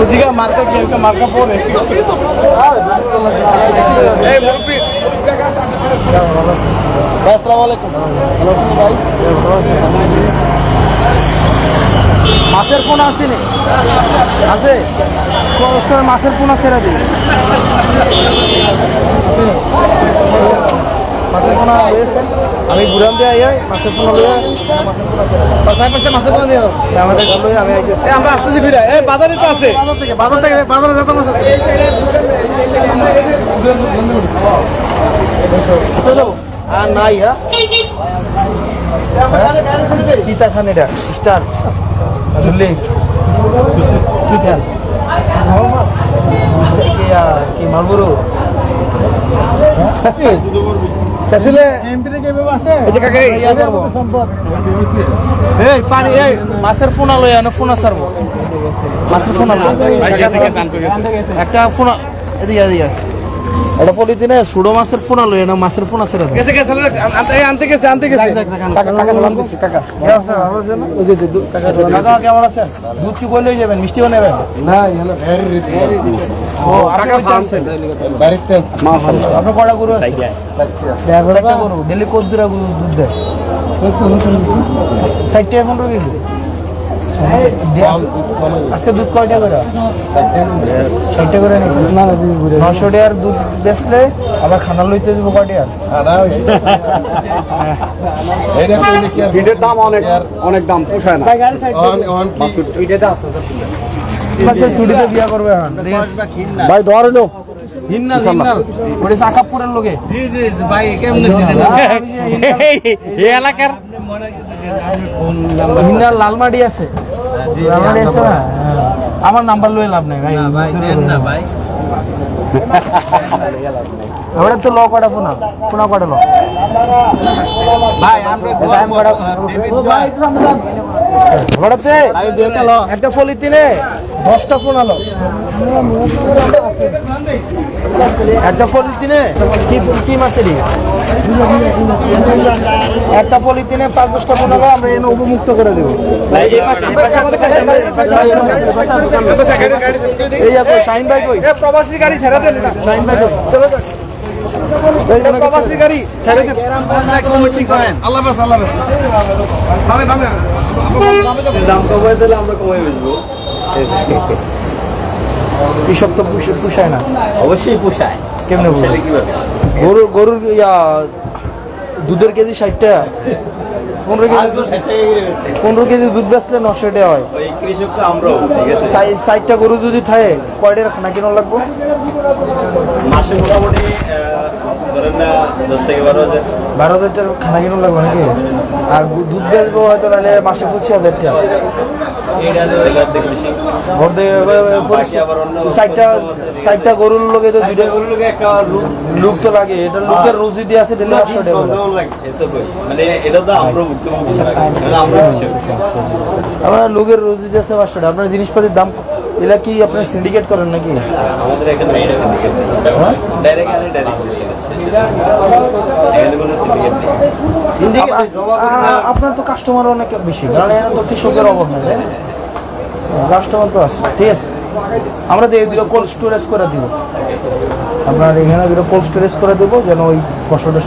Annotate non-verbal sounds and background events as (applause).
ওদিকে মার্কা কি একটা মার্কা পরে এই মুরব্বি। ভাই, আসসালামু ভাই? মাছের পোনা আছে নি? আছে? মাছের ছেড়ে দিই মাছের পোনা রয়েছে আমি ঘুরান দিয়ে আই মাছের পোনা লয়ে পাশে পাশে মাছের পোনা দিও আমাদের ঘর লয়ে আমি আইতেছি আমরা আসতেছি ফিরে এই বাজারে তো আছে। বাজার থেকে বাজার থেকে বাজারে যত মাছ আছে। আর নাই হ্যাঁ কিতা খান এটা স্টার বুঝলি কি খান কি মালবুরু শাশুলে এই পানি এই মাছের ফোনা লই আনো ফোনা সারবো মাছের ফোনা একটা ফোনা এদিকে এদিকে। এটা পলিথিনে সুড়ো মাছের ফোনা লই আনো মাছের ফোনা দাও গেছে গেছে আনতে আনতে গেছে আনতে গেছে কাকা কাকা সালাম দিচ্ছি কাকা ভালো আছেন ওই যে যে কাকা কাকা কেমন আছেন দুধ কি কইলেই যাবেন মিষ্টিও নেবেন না এগুলো ভেরি রিচ ও কাকা জানছেন বাড়িতে মাশাআল্লাহ আপনার কয়টা গরু আছে একটা গরু ডেলি কত দূরা গরু দুধ দেয় ষাট টাকা পনেরো কেজি আজকে দুধ কয়টা করে? করে নশো টাকার দুধ বেচলে আবার খানা লইতে দেবো কয় টাকার এটা কইলে কি আর ফিডের দাম অনেক অনেক দাম পোষায় না। অন অন কি? মাসে ছুটিতে বিয়া করবে ভাই ধর হলো হিন্নাল হিন্নাল। ওটা সাকাপুরের লোকে। জি জি ভাই কেমন এই এলাকার হিন্নাল লালমাটি আছে। আমার নাম্বার লয়ে লাভ নাই ভাই। ভাই দেন না ভাই। (laughs) ওটা তো ল কটা ফোনা ফোনা কটা ল? ভাই আমরা ওটাতে একটা পলিথিনে দশটা ফোন আলো একটা পলিথিনে কি কি একটা পলিথিনে পাঁচ দশটা ফোন আলো আমরা এনে উপমুক্ত করে দেবো এই শাহিন ভাই কই প্রবাসী গাড়ি ছেড়ে দেন না শাহিন ভাই দাম কমাই দিলে আমরা কমাই বেচবো। কৃষক তো পুষ- পুষায় না। অবশ্যই পুষায়। কেমনে গরুর গরুর ইয়া দুধের কেজি ষাট টাকা। পনেরো কেজি পনেরো কেজি দুধ বেচলে নশো টাকা হয়। সাইটটা কৃষক তো আমরাও ষাটটা গরু যদি থাকে কয়টার খানা কেনা লাগবো? মাসে মোটামুটি বারো হাজার। টাকা খানা কিনো লাগবে নাকি? আর দুধ বেচবো হয়তো নাহলে মাসে পঁচিশ হাজার টাকা। গরুর লোকে তো দুইটা লোকে একটা লুক তো লাগে এটা লুকের দিয়ে আছে ডেলি আটশো টাকা করে। সন্দেহ লাগে। এ তো কই। মানে এটা তো আমরা আমরা আমরা লোকের রুজি দিয়ে আছে পাঁচশো টাকা। আপনার জিনিসপাতির দাম এগুলা কি আপনার সিন্ডিকেট করেন নাকি? আমাদের এখানে ডাইরেক্ট ডাইরেক্ট আ- আপনার তো কাস্টমার অনেক বেশি কারণ এখানে তো কৃষকের অভাব নেই? কাস্টমার তো আছে ঠিক আছে আমরা দিয়ে দুটো কোল্ড স্টোরেজ করে দিব। আপনার এখানে দুটো কোল্ড স্টোরেজ করে দেবো, যেন ওই ফসলটা